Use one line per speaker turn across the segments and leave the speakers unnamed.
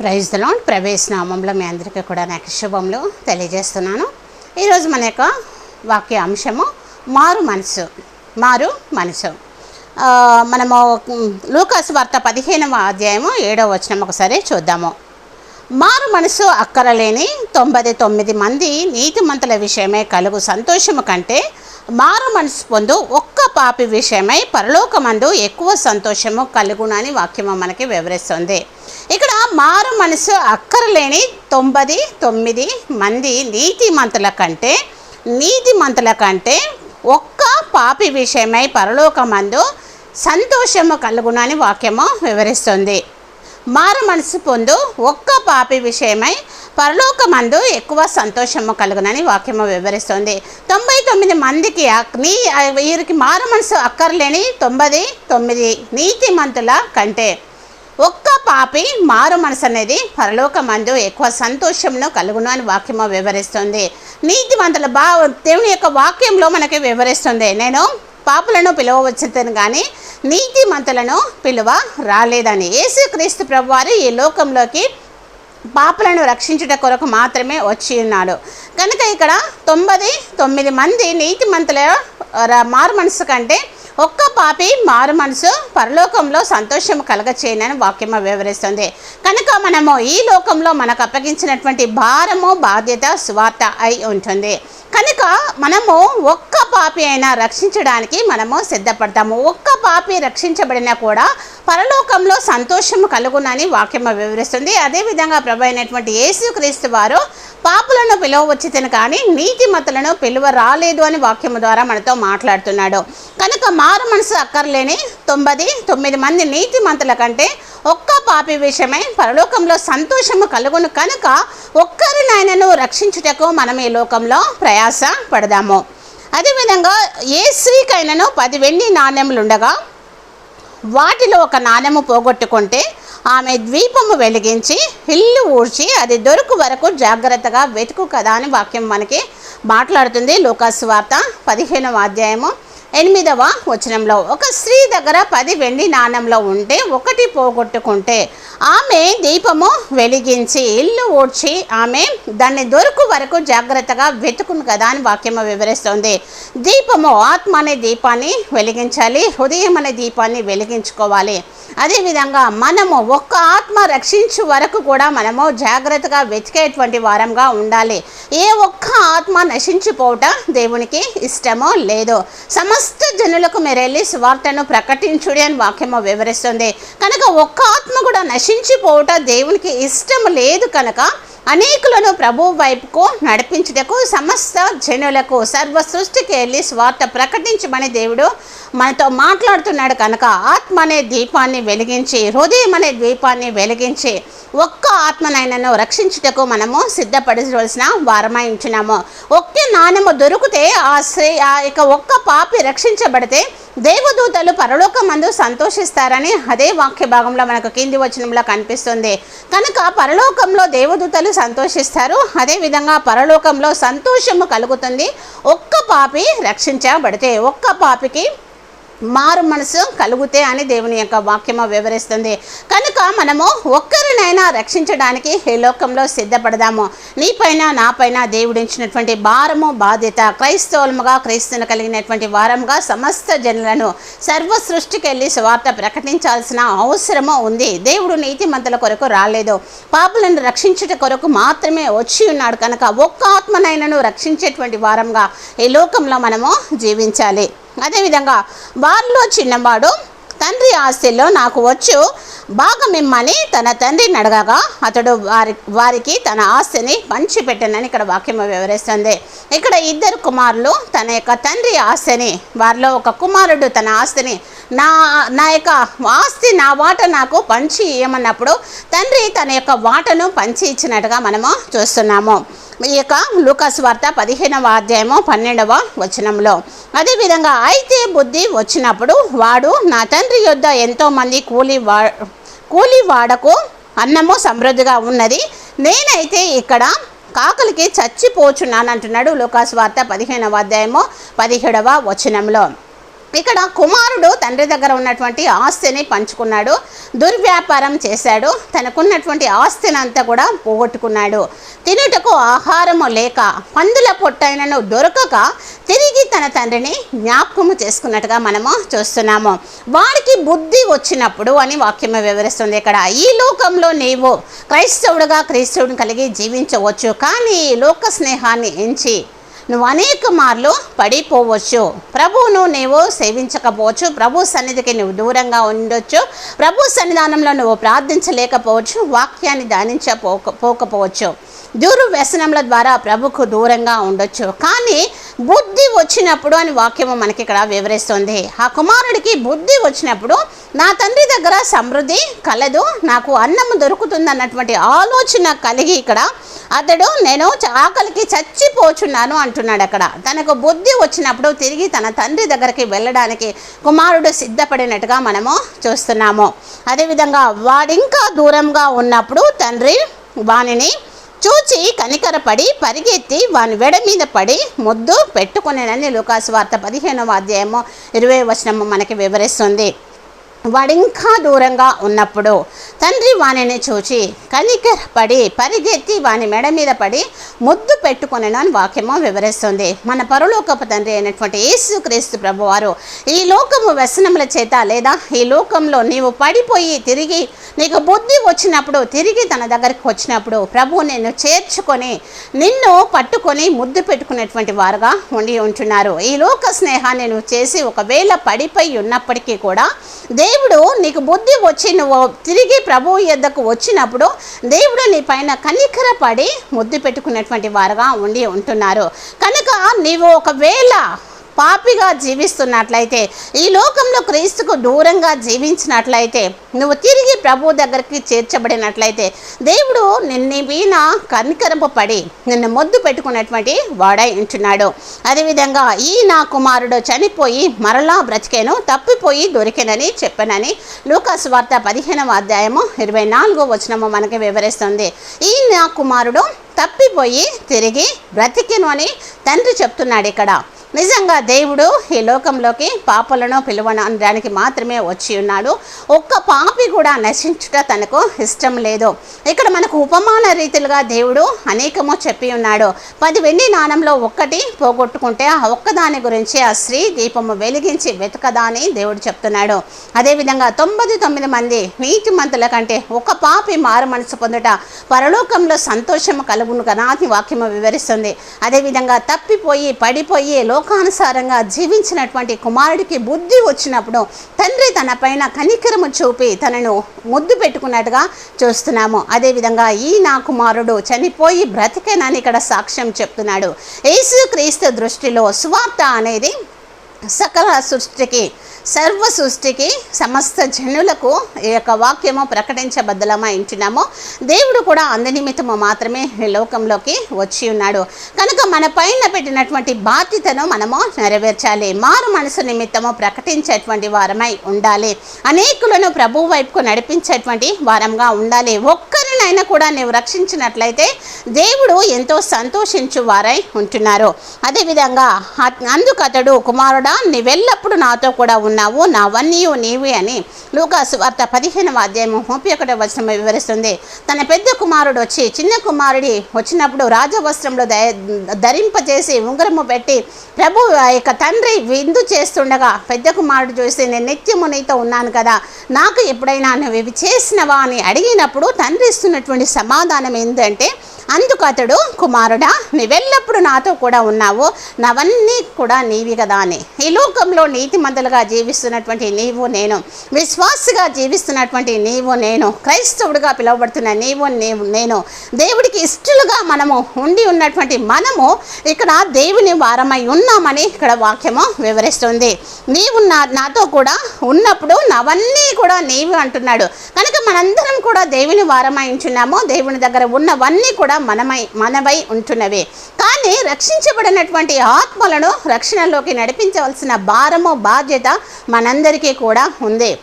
Praise దలాన్ ప్రవేశ నామంలో మీ అందరికీ కూడా నాకు శుభములు తెలియజేస్తున్నాను. ఈరోజు మన యొక్క వాక్య అంశము మారు మనసు మారు మనసు. మనము లూకాసు వార్త పదిహేనవ అధ్యాయము ఏడవ వచనం ఒకసారి చూద్దాము. మారు మనసు అక్కరలేని తొంభై తొమ్మిది మంది నీతిమంతుల విషయమే కలుగు సంతోషము కంటే మారు మనసు పొందు ఒక్క పాపి విషయమై పరలోకమందు ఎక్కువ సంతోషము కలుగునని వాక్యము మనకి వివరిస్తుంది. ఇక్కడ మారు మనసు అక్కరలేని తొంభై తొమ్మిది మంది నీతిమంతుల కంటే నీతిమంతుల కంటే ఒక్క పాపి విషయమై పరలోకమందు సంతోషము కలుగునని వాక్యము వివరిస్తుంది. మారు మనసు పొందు ఒక్క పాపి విషయమై పరలోకమందు ఎక్కువ సంతోషము కలుగునని వాక్యము వివరిస్తుంది. తొంభై తొమ్మిది మందికి అక్- నీ వీరికి మారు మనసు అక్కర్లేని తొంభై తొమ్మిది నీతిమంతుల కంటే ఒక్క పాపి మారు మనసు అనేది పరలోకమందు ఎక్కువ సంతోషంను కలుగును అని వాక్యము వివరిస్తుంది. నీతిమంతుల బా దేవుని యొక్క వాక్యంలో మనకి వివరిస్తుంది. నేను పాపులను పిలువవచ్చుతాను కానీ నీతిమంతులను పిలువ రాలేదని. యేసుక్రీస్తు ప్రభువారు ఈ లోకంలోకి పాపలను రక్షించుట కొరకు మాత్రమే వచ్చి ఉన్నాడు. కనుక ఇక్కడ తొంభై తొమ్మిది మంది నీతిమంతుల మంతుల మారు మనసు కంటే ఒక్క పాపి మారు మనసు పరలోకంలో సంతోషం కలగచేయనని వాక్యము వివరిస్తుంది. కనుక మనము ఈ లోకంలో మనకు అప్పగించినటువంటి భారము బాధ్యత స్వార్థ అయి ఉంటుంది. కనుక మనము ఒక్క పాపి అయినా రక్షించడానికి మనము సిద్ధపడతాము. ఒక్క పాపి రక్షించబడినా కూడా పరలోకంలో సంతోషము కలుగునని వాక్యము వివరిస్తుంది. అదేవిధంగా ప్రభు అయినటువంటి యేసుక్రీస్తు వారు పాపులను పిలువవచ్చితను కానీ నీతిమతులను పిలువ రాలేదు అని వాక్యము ద్వారా మనతో మాట్లాడుతున్నాడు. కనుక మారు మనసు అక్కర్లేని తొంభై తొమ్మిది మంది నీతిమంతుల కంటే ఒక్క పాపి విషయమై పరలోకంలో సంతోషము కలుగును కనుక ఒక్కరినైనను రక్షించుటకు మనం ఈ లోకంలో ప్రయాస పడదాము. అదేవిధంగా ఏ స్త్రీకైనాను పది వెండి నాణ్యములు ఉండగా వాటిలో ఒక నాణెము పోగొట్టుకుంటే ఆమె ద్వీపము వెలిగించి ఇల్లు ఊడ్చి అది దొరుకు వరకు జాగ్రత్తగా వెతుకు కదా అని వాక్యం మనకి మాట్లాడుతుంది. లోకాసు వార్త పదిహేనవ అధ్యాయము ఎనిమిదవ వచనంలో ఒక స్త్రీ దగ్గర పది వెండి నాణంలో ఉంటే ఒకటి పోగొట్టుకుంటే ఆమె దీపము వెలిగించి ఇల్లు ఊడ్చి ఆమె దాన్ని దొరుకు వరకు జాగ్రత్తగా వెతుకును కదా అని వాక్యము వివరిస్తుంది. దీపము ఆత్మ అనే దీపాన్ని వెలిగించాలి హృదయం అనే దీపాన్ని వెలిగించుకోవాలి. అదేవిధంగా మనము ఒక్క ఆత్మ రక్షించు వరకు కూడా మనము జాగ్రత్తగా వెతికేటువంటి వారంగా ఉండాలి. ఏ ఒక్క ఆత్మ నశించిపోవట దేవునికి ఇష్టమో లేదో. సమస్త జనులకు మీరు వెళ్ళి సువార్తను ప్రకటించుడి అని వాక్యము వివరిస్తుంది. కనుక ఒక్క ఆత్మ కూడా నశించిపోవటం దేవునికి ఇష్టం లేదు కనుక అనేకులను ప్రభు వైపుకు నడిపించుటకు సమస్త జనులకు సర్వ సృష్టికి వెళ్ళి స్వార్థ ప్రకటించమని దేవుడు మనతో మాట్లాడుతున్నాడు కనుక ఆత్మ అనే దీపాన్ని వెలిగించి హృదయం అనే ద్వీపాన్ని వెలిగించి ఒక్క ఆత్మనైనను రక్షించుటకు మనము సిద్ధపడవలసిన వారమై ఉంచున్నాము ఒక్క నాణ్యము దొరికితే ఆ శ్రీ ఆ యొక్క ఒక్క పాపి రక్షించబడితే దేవదూతలు పరలోకమందు సంతోషిస్తారని అదే వాక్య భాగంలో మనకు కింది వచనంలో కనిపిస్తుంది. కనుక పరలోకంలో దేవదూతలు సంతోషిస్తారు. అదేవిధంగా పరలోకంలో సంతోషము కలుగుతుంది. ఒక్క పాపి రక్షించబడితే ఒక్క పాపికి మారు మనసు కలుగుతే అని దేవుని యొక్క వాక్యము వివరిస్తుంది. కనుక మనము ఒక్కరినైనా రక్షించడానికి ఈ లోకంలో సిద్ధపడదాము. నీపైన నాపైన దేవుడించినటువంటి భారము బాధ్యత క్రైస్తవులముగా క్రైస్తువును కలిగినటువంటి వారముగా సమస్త జనులను సర్వ సృష్టికి వెళ్ళి స్వార్థ ప్రకటించాల్సిన అవసరము ఉంది. దేవుడు నీతిమంతుల కొరకు రాలేదు. పాపులను రక్షించుట కొరకు మాత్రమే వచ్చి ఉన్నాడు. కనుక ఒక్క ఆత్మనైనను రక్షించేటువంటి వారంగా ఈ లోకంలో మనము జీవించాలి. అదేవిధంగా వారిలో చిన్నవాడు తండ్రి ఆస్తిలో నాకు వచ్చు భాగమిమ్మని తన తండ్రిని అడగగా అతడు వారి వారికి తన ఆస్తిని పంచిపెట్టనని ఇక్కడ వాక్యం వివరిస్తుంది. ఇక్కడ ఇద్దరు కుమారులు తన యొక్క తండ్రి ఆస్తిని వారిలో ఒక కుమారుడు తన ఆస్తిని నా నా యొక్క ఆస్తి నా వాట నాకు పంచి ఇవ్వమన్నప్పుడు తండ్రి తన యొక్క వాటను పంచి ఇచ్చినట్టుగా మనము చూస్తున్నాము. ఈ యొక్క లూకస్ వార్త పదిహేనవ అధ్యాయము పన్నెండవ వచనంలో. అదేవిధంగా అయితే బుద్ధి వచ్చినప్పుడు వాడు నా తండ్రి యొద్ద ఎంతోమంది కూలి వా కూలి వాడకు అన్నము సమృద్ధిగా ఉన్నది. నేనైతే ఇక్కడ కాకలికి చచ్చిపోచున్నాను అంటున్నాడు లూకాస్ వార్త పదిహేనవ అధ్యాయము పదిహేడవ వచనంలో. ఇక్కడ కుమారుడు తండ్రి దగ్గర ఉన్నటువంటి ఆస్తిని పంచుకున్నాడు దుర్వ్యాపారం చేశాడు తనకున్నటువంటి ఆస్తిని అంతా కూడా పోగొట్టుకున్నాడు. తినుటకు ఆహారము లేక పందుల పొట్టైనను దొరకక తిరిగి తన తండ్రిని జ్ఞాపకము చేసుకున్నట్టుగా మనము చూస్తున్నాము. వాడికి బుద్ధి వచ్చినప్పుడు అని వాక్యము వివరిస్తుంది ఇక్కడ ఈ లోకంలో నీవు క్రైస్తవుడుగా క్రీస్తువుని కలిగి జీవించవచ్చు కానీ ఈ లోక స్నేహాన్ని ఎంచి నువ్వు అనేక మార్లు పడిపోవచ్చు. ప్రభువును నీవు సేవించకపోవచ్చు. ప్రభు సన్నిధికి నువ్వు దూరంగా ఉండొచ్చు. ప్రభు సన్నిధానంలో నువ్వు ప్రార్థించలేకపోవచ్చు. వాక్యాన్ని ధ్యానించపోక పోకపోవచ్చు. దూరు వ్యసనముల ద్వారా ప్రభుకు దూరంగా ఉండొచ్చు. కానీ బుద్ధి వచ్చినప్పుడు అని వాక్యము మనకి ఇక్కడ వివరిస్తుంది. ఆ కుమారుడికి బుద్ధి వచ్చినప్పుడు నా తండ్రి దగ్గర సమృద్ధి కలదు నాకు అన్నము దొరుకుతుంది అన్నటువంటి ఆలోచన కలిగి ఇక్కడ అతడు నేను ఆకలికి చచ్చిపోచున్నాను అంటున్నాడు అక్కడ. తనకు బుద్ధి వచ్చినప్పుడు తిరిగి తన తండ్రి దగ్గరికి వెళ్ళడానికి కుమారుడు సిద్ధపడినట్టుగా మనము చూస్తున్నాము. అదేవిధంగా వాడింకా దూరంగా ఉన్నప్పుడు తండ్రి వానిని చూచి కనికరపడి పరిగెత్తి వాని వెడ మీద పడి ముద్దు పెట్టుకునేనని లుకాసు వార్త పదిహేనవ అధ్యాయము ఇరవై వచనము మనకి వివరిస్తుంది. వాడింకా దూరంగా ఉన్నప్పుడు తండ్రి వానిని చూచి కనికరపడి పరిగెత్తి వాని మెడ మీద పడి ముద్దు పెట్టుకునేను అని వాక్యము వివరిస్తుంది. మన పరలోకపు తండ్రి అయినటువంటి యేసుక్రీస్తు ప్రభువారు ఈ లోకము వ్యసనముల చేత లేదా ఈ లోకంలో నీవు పడిపోయి తిరిగి నీకు బుద్ధి వచ్చినప్పుడు తిరిగి తన దగ్గరికి వచ్చినప్పుడు ప్రభు నిన్ను చేర్చుకొని నిన్ను పట్టుకొని ముద్దు పెట్టుకునేటువంటి వారుగా ఉండి ఉంటున్నారు. ఈ లోక స్నేహాన్ని నువ్వు చేసి ఒకవేళ పడిపోయి ఉన్నప్పటికీ కూడా దే దేవుడు నీకు బుద్ధి వచ్చి నువ్వు తిరిగి ప్రభువు యొద్దకు వచ్చినప్పుడు దేవుడు నీ పైన కనికరపడి ముద్దు పెట్టుకునేటువంటి వారుగా ఉండి ఉంటున్నారు. కనుక నీవు ఒకవేళ పాపిగా జీవిస్తున్నట్లయితే ఈ లోకంలో క్రీస్తుకు దూరంగా జీవించినట్లయితే నువ్వు తిరిగి ప్రభు దగ్గరికి చేర్చబడినట్లయితే దేవుడు నిన్ను వీణ కనికరపు పడి నిన్ను మొద్దు పెట్టుకున్నటువంటి వాడై ఉంటున్నాడు. అదేవిధంగా ఈ నా కుమారుడు చనిపోయి మరలా బ్రతికేను తప్పిపోయి దొరికెనని చెప్పానని లూకాస్ వార్త పదిహేనవ అధ్యాయము ఇరవై నాలుగో వచనము మనకి వివరిస్తుంది. ఈ నా కుమారుడు తప్పిపోయి తిరిగి బ్రతికిను అని తండ్రి చెప్తున్నాడు ఇక్కడ. నిజంగా దేవుడు ఈ లోకంలోకి పాపలను పిలువనడానికి మాత్రమే వచ్చి ఉన్నాడు. ఒక్క పాపి కూడా నశించుట తనకు ఇష్టం లేదు. ఇక్కడ మనకు ఉపమాన రీతిలుగా దేవుడు అనేకము చెప్పి ఉన్నాడు. పది వెండి నాణంలో ఒక్కటి పోగొట్టుకుంటే ఆ ఒక్కదాని గురించి ఆ స్త్రీ దీపము వెలిగించి వెతకదా అని దేవుడు చెప్తున్నాడు. అదేవిధంగా తొంభై తొమ్మిది మంది నీతిమంతుల కంటే ఒక పాపి మారు మనసు పొందుట పరలోకంలో సంతోషము ప్రభువును కనాతి వాక్యము వివరిస్తుంది. అదేవిధంగా తప్పిపోయి పడిపోయి లోకానుసారంగా జీవించినటువంటి కుమారుడికి బుద్ధి వచ్చినప్పుడు తండ్రి తన పైన కనికరము చూపి తనను ముద్దు పెట్టుకున్నట్టుగా చూస్తున్నాము. అదేవిధంగా ఈ నా కుమారుడు చనిపోయి బ్రతికేనని ఇక్కడ సాక్ష్యం చెప్తున్నాడు. యేసుక్రీస్తు దృష్టిలో సువార్త అనేది సకల సృష్టికి సర్వ సృష్టికి సమస్త జనులకు ఈ యొక్క వాక్యము ప్రకటించబద్దలమా ఉంటున్నాము. దేవుడు కూడా అందనిమిత్తము మాత్రమే ఈ లోకంలోకి వచ్చి ఉన్నాడు. కనుక మన పైన పెట్టినటువంటి బాధ్యతను మనము నెరవేర్చాలి. మారు మనసు నిమిత్తము ప్రకటించేటువంటి వారమై ఉండాలి. అనేకులను ప్రభు వైపుకు నడిపించేటువంటి వారంగా ఉండాలి. ఒక్కరినైనా కూడా నీవు రక్షించినట్లయితే దేవుడు ఎంతో సంతోషించు వారై ఉంటున్నారు. అదేవిధంగా అందుకతడు అందుకు అతడు కుమారుడా నీవెల్లప్పుడు నాతో కూడా ఉన్నావు నావన్నీ నీవే అని లూకాసు వార్త పదిహేనవ అధ్యాయము ముప్పై ఒకటో వచనం వివరిస్తుంది. తన పెద్ద కుమారుడు వచ్చి చిన్న కుమారుడి వచ్చినప్పుడు రాజవస్త్రంలో ద- ధరింపజేసి ఉంగరము పెట్టి ప్రభు ఆ యొక్క తండ్రి విందు చేస్తుండగా పెద్ద కుమారుడు చూసి నేను నిత్యము నీతో ఉన్నాను కదా నాకు ఎప్పుడైనా నువ్వు ఇవి చేసినవా? అని అడిగినప్పుడు తండ్రి ఇస్తున్నటువంటి సమాధానం ఏంటంటే అందుకు అతడు కుమారుడా నీవెల్లప్పుడు నాతో కూడా ఉన్నావు. నవన్నీ కూడా నీవి కదా అని ఈ లోకంలో నీతిమంతులుగా జీవిస్తున్నటువంటి నీవు నేను. విశ్వాసగా జీవిస్తున్నటువంటి నీవు నేను. క్రైస్తవుడిగా పిలువబడుతున్న నీవు నీవు నేను. దేవుడికి ఇష్టలుగా మనము ఉండి ఉన్నటువంటి మనము ఇక్కడ దేవుని వారమై ఉన్నామని ఇక్కడ వాక్యము వివరిస్తుంది. నీవు నా నాతో కూడా ఉన్నప్పుడు నవన్నీ కూడా నీవి అంటున్నాడు. కనుక మనందరం కూడా దేవుని వారమై ఉంచున్నాము. దేవుని దగ్గర ఉన్నవన్నీ కూడా మనమై మనవై ఉంటున్నవే. కానీ రక్షించబడినటువంటి ఆత్మలను రక్షణలోకి నడిపించవలసిన భారము బాధ్యత మనందరికీ కూడా ఉంది.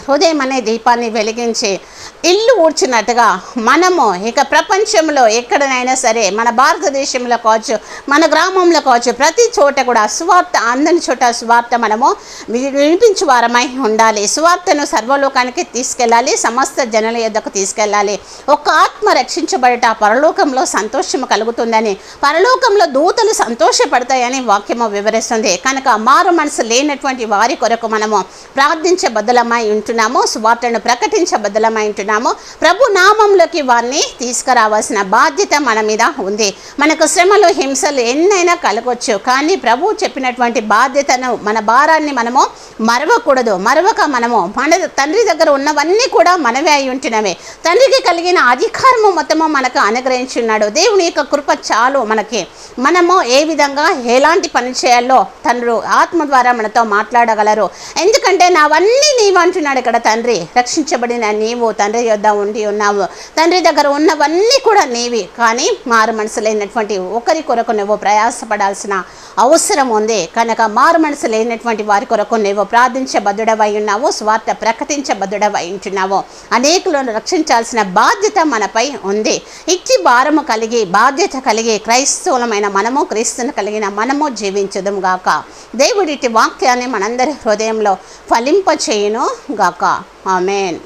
హృదయం అనే దీపాన్ని వెలిగించి ఇల్లు ఊడ్చినట్టుగా మనము ఇక ప్రపంచంలో ఎక్కడనైనా సరే మన భారతదేశంలో కావచ్చు మన గ్రామంలో కావచ్చు ప్రతి చోట కూడా సువార్త అందని చోట సువార్త మనము వి- వినిపించు వారమై ఉండాలి. సువార్తను సర్వలోకానికి తీసుకెళ్ళాలి సమస్త జనుల యొద్దకు తీసుకెళ్ళాలి. ఒక ఆత్మ రక్షించబడట పరలోకంలో సంతోషము కలుగుతుందని పరలోకంలో దూతలు సంతోషపడతాయని వాక్యము వివరిస్తుంది. కనుక మారు మనసు లేనటువంటి వారి కొరకు మనము ప్రార్థించే బదులమై ఉంటున్నాము సువార్తను ప్రకటించబద్దలమై ప్రభు నామంలోకి వారిని తీసుకురావాల్సిన బాధ్యత మన మీద ఉంది. మనకు శ్రమలు హింసలు ఎన్నైనా కలగొచ్చు కానీ ప్రభు చెప్పినటువంటి బాధ్యతను మన భారాన్ని మనము మరవకూడదు. మరవక మనము మన తండ్రి దగ్గర ఉన్నవన్నీ కూడా మనవే అయి ఉంటున్నవే. తండ్రికి కలిగిన అధికారము మొత్తము మనకు అనుగ్రహించున్నాడు. దేవుని యొక్క కృప చాలు మనకి. మనము ఏ విధంగా ఎలాంటి పని చేయాలో తండ్రి ఆత్మ ద్వారా మనతో మాట్లాడగలరు. ఎందుకంటే నావన్నీ నీవంటున్నాడు అంటున్నాడు ఇక్కడ తండ్రి రక్షించబడిన నీవు తండ్రి యొద్ద ఉండి ఉన్నావు. తండ్రి దగ్గర ఉన్నవన్నీ కూడా నీవి. కానీ మారు మనసు లేనటువంటి ఒకరి కొరకు నువ్వు ప్రయాసపడాల్సిన అవసరం ఉంది. కనుక మారు మనసు లేనటువంటి వారి కొరకు నువ్వు ప్రార్థించబద్ధుడవై ఉన్నావు స్వార్థ ప్రకటించబద్ధుడవై ఉంటున్నావు. అనేకులను రక్షించాల్సిన బాధ్యత మనపై ఉంది. ఇచ్చి భారము కలిగి బాధ్యత కలిగి క్రైస్తవులమైన మనము క్రీస్తును కలిగిన మనము జీవించదుము గాక. దేవుడిటి వాక్యాన్ని మనందరి హృదయంలో ఫలింపచేయును గాక ఆమెన్.